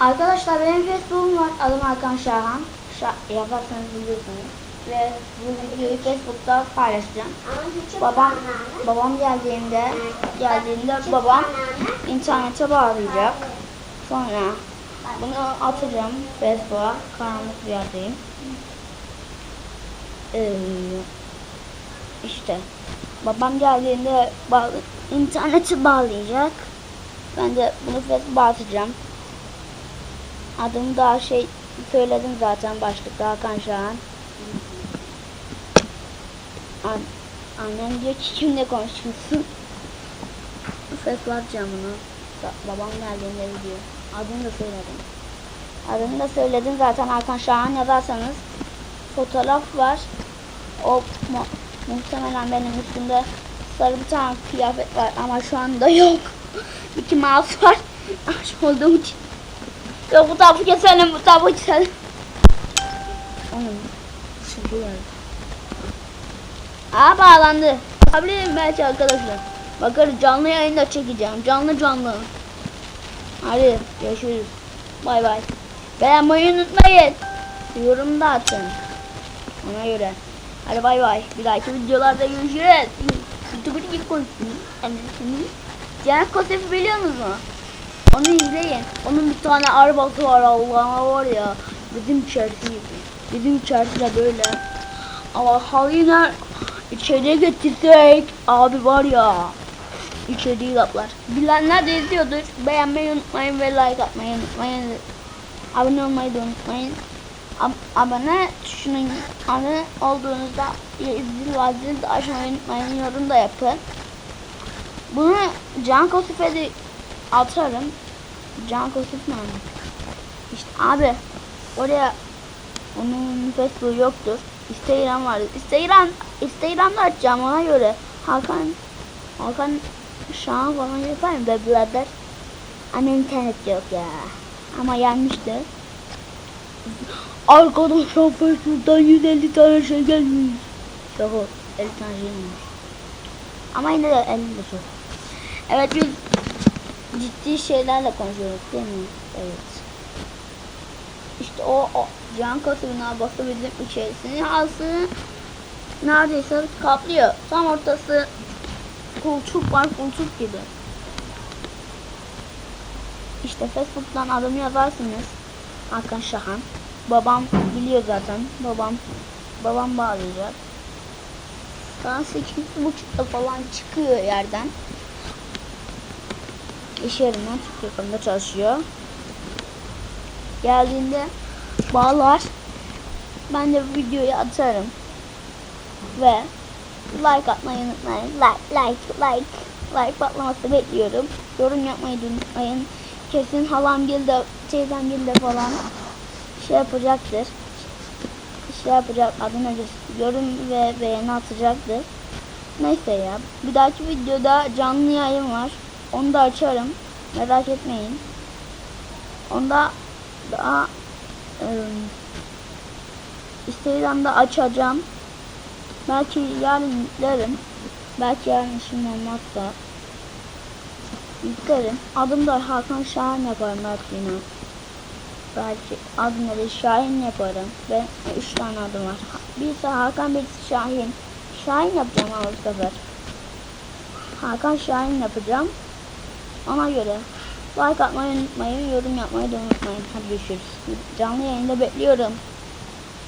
Arkadaşlar benim Facebook'um var. Adım Hakan Şahan. Şa yaparsanız biliyorsunuz. Ve bu videoyu Facebook'ta paylaşacağım. Babam babam geldiğinde geldiğinde babam internete bağlayacak. Sonra bunu atacağım Facebook'a. Karanlık bir yerdeyim. Ee, işte babam geldiğinde bağ interneti bağlayacak. Ben de bunu Facebook'a atacağım. Adımı daha şey söyledim zaten başlıkta Hakan Şahan. An annem diyor ki kimle konuşuyorsun? Ses bunu. Ba- Babam geldiğinde diyor. Adını da söyledim. Adını da söyledim zaten Hakan Şahan yazarsanız fotoğraf var. O mu muhtemelen benim üstümde sarı bir tane kıyafet var ama şu anda yok. İki mouse var. Aç olduğum için. Yok bu tabu keselim bu tabu keselim. Onun çünkü yani. Aa bağlandı. Yapabilirim belki arkadaşlar. Bakarız canlı yayında çekeceğim. Canlı canlı. Hadi görüşürüz. Bay bay. Beğenmeyi unutmayın. Yorum da atın. Ona göre. Hadi bay bay. Bir dahaki videolarda görüşürüz. Tıkır gibi konuşsun. Cennet Kosef'i biliyor musunuz? Onu izleyin. Onun bir tane arabası var Allah'ına var ya. Bizim içerisi Bizim içerisi de böyle. Ama halıyı ner içeriye getirsek abi var ya. İçeriği kaplar. Bilenler de izliyordur. Beğenmeyi unutmayın ve like atmayı unutmayın. Abone olmayı da unutmayın. Ab- abone tuşunun abone olduğunuzda zil var zil de açmayı unutmayın. Yorum da yapın. Bunu Can Kosife'de atarım. Can mi? İşte abi oraya onun Facebook yoktur. Instagram vardı. Instagram Instagram'da açacağım ona göre. Hakan Hakan Şahan falan yapar mı be birader? Ama internet yok ya. Ama yanmıştı. Arkadaşlar Facebook'tan 150 tane şey gelmiş. Şaka. 50 tane şey gelmiş. Ama yine de 50 de çok. Evet biz ciddi şeylerle konuşuyoruz değil mi? Evet. İşte o, o can kasabına basabildim içerisini alsın. Neredeyse kaplıyor. Tam ortası kulçuk var kulçuk gibi. İşte Facebook'tan adımı yazarsınız. Hakan Şahan. Babam biliyor zaten. Babam babam bağlayacak. Saat sekiz buçukta falan çıkıyor yerden. İş yerinden çok yakında çalışıyor. Geldiğinde bağlar. Ben de videoyu atarım. Ve like atmayı unutmayın. Like, like, like. Like patlaması bekliyorum. Yorum yapmayı unutmayın. Kesin halam gilde, teyzem gilde falan şey yapacaktır. Şey yapacak adına yorum ve beğeni atacaktır. Neyse ya. Bir dahaki videoda canlı yayın var. Onu da açarım. Merak etmeyin. Onda daha ıı, Instagram'da açacağım. Belki yarın yüklerim. Belki yarın işim olmazsa yüklerim. Adım da Hakan Şahin yaparım belki yine. Belki adım da Şahin yaparım. Ben üç tane adım var. Birisi Hakan, birisi Şahin. Şahin yapacağım ama bu sefer. Hakan Şahin yapacağım. Ona göre like atmayı unutmayın, yorum yapmayı da unutmayın. Hadi görüşürüz. Canlı yayında bekliyorum.